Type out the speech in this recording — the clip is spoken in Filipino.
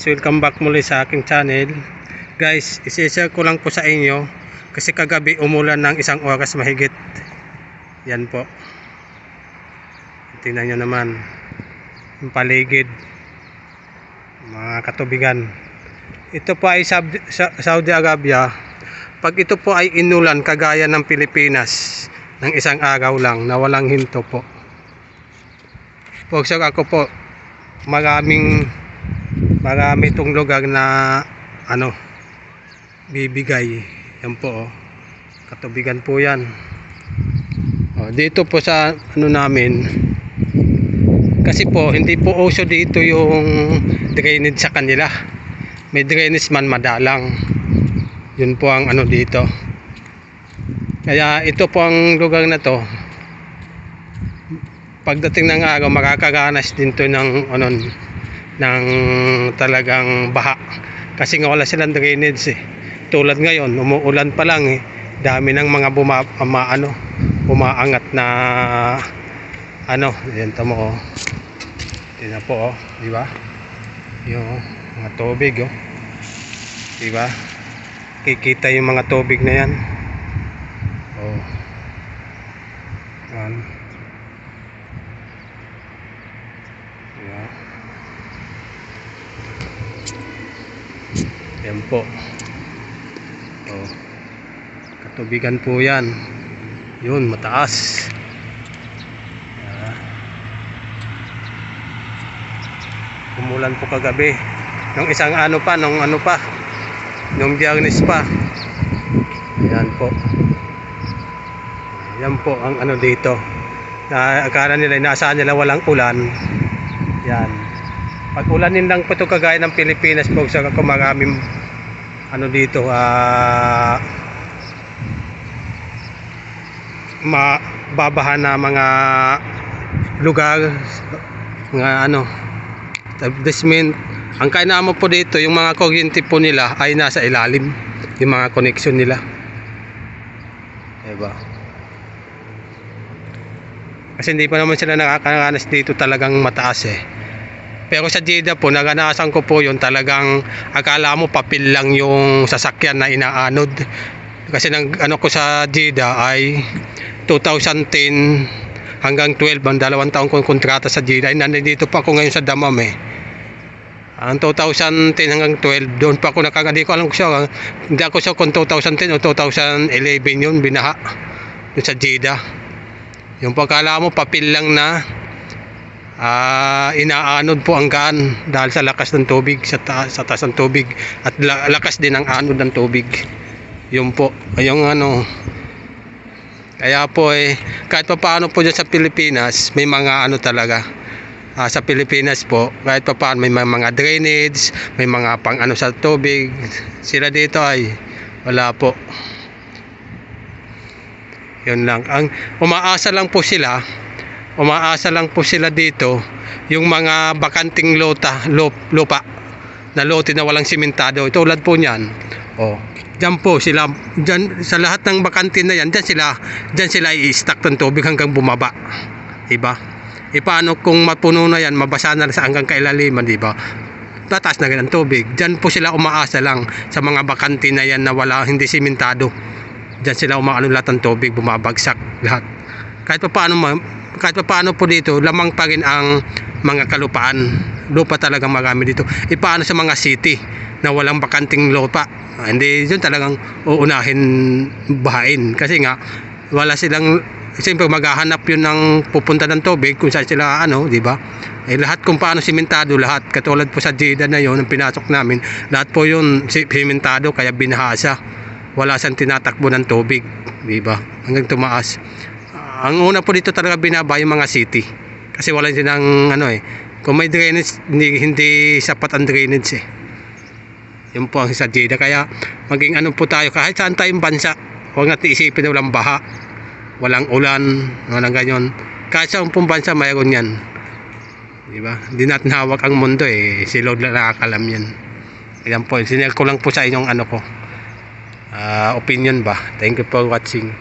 Welcome back muli sa aking channel. Guys, isi-share ko lang po sa inyo kasi kagabi umulan ng isang oras mahigit. Yan po. Tingnan nyo naman yung paligid. Mga katubigan. Ito po ay Saudi Arabia. Pag ito po ay inulan kagaya ng Pilipinas ng isang araw lang na walang hinto po. Pag ako po, maraming marami itong lugar na ano bibigay. Yan po oh. katubigan po yan. Oh, dito po sa ano namin kasi po hindi po uso dito yung drainage sa kanila. May drainage man madalang. Yun po ang ano dito. Kaya ito po ang lugar na to. Pagdating ng araw makakaranas din to ng ano ng talagang baha. Kasi nga wala silang drainage eh. Tulad ngayon umuulan pa lang eh. Dami ng mga buma, ama, ano, umaangat na ano yan tamo oh. Yan na po oh. Di ba? Yung mga tubig oh. Di ba? Kikita yung mga tubig na yan. Oh. Yan Yan po. Oh. Katubigan po yan. Yun, mataas. Yeah. Umulan po kagabi. Nung isang ano pa, nung ano pa. Nung biyernes pa. Yan po. Yan po ang ano dito. Na akala nila inaasahan nila walang ulan. Yan. Pag ulanin lang po ito kagaya ng Pilipinas po sa ako maraming ano dito ah mababahan na mga lugar mga ano establishment ang kainamo po dito yung mga kuryente po nila ay nasa ilalim yung mga connection nila. Diba? Kasi hindi pa naman sila nakakaranas dito talagang mataas eh pero sa Jeddah po, naganasan ko po yun talagang akala mo papel lang yung sasakyan na inaanod. Kasi nang ano ko sa Jeddah ay 2010 hanggang 12 ang dalawang taong kong kontrata sa Jeddah. Nandito pa ako ngayon sa Damam eh. Ang 2010 hanggang 12, doon pa ako nakaka, ko alam kung siya, hindi ako siya kung 2010 o 2011 yun, binaha. Doon sa Jeddah. Yung pagkala mo, papel lang na ah inaanod po ang gaan dahil sa lakas ng tubig sa, ta- sa taas ng tubig. At la- lakas din ang anod ng tubig. Yun po. Yung ano kaya po eh kahit pa paano po dyan sa Pilipinas may mga ano talaga. Ah, sa Pilipinas po kahit pa paano may mga drainage may mga pang ano sa tubig. Sila dito ay wala po. Yun lang. Ang umaasa lang po sila umaasa lang po sila dito yung mga bakanting lota, lup, lupa na lote na walang simentado. Tulad po niyan. Oh, diyan po sila, diyan sa lahat ng bakante na yan, diyan sila, diyan sila i-stack ng tubig hanggang bumaba. Diba? E paano kung mapuno na yan, mabasa na sa hanggang kailaliman, diba? Tatas na ganang tubig. Diyan po sila umaasa lang sa mga bakante na yan na wala, hindi simentado. Diyan sila umaano lahat ng tubig, bumabagsak lahat. Kahit pa paano, kahit pa paano po dito, lamang pa rin ang mga kalupaan. Lupa talaga marami dito. E paano sa mga city na walang bakanting lupa? Ah, hindi, yun talagang uunahin bahain. Kasi nga, wala silang, siyempre maghahanap yun ng pupunta ng tubig kung saan sila ano, di ba? Eh lahat kung paano simentado lahat, katulad po sa Jeddah na yun, ang pinasok namin, lahat po yun si- simentado kaya binahasa. Wala siyang tinatakbo ng tubig, di ba? Hanggang tumaas. Ang una po dito talaga binaba yung mga city. Kasi wala silang ano eh. Kung may drainage, hindi, hindi sapat ang drainage eh. Yun po ang sa Jeddah. Kaya maging ano po tayo, kahit saan tayong bansa, huwag natin isipin na walang baha, walang ulan, walang ganyan. Kahit saan pong bansa, mayroon yan. Di ba? Hindi natin hawak ang mundo eh. Si Lord lang nakakalam yan. Ayan po, sinare ko lang po sa inyong ano ko. ah, opinion ba. Thank you for watching.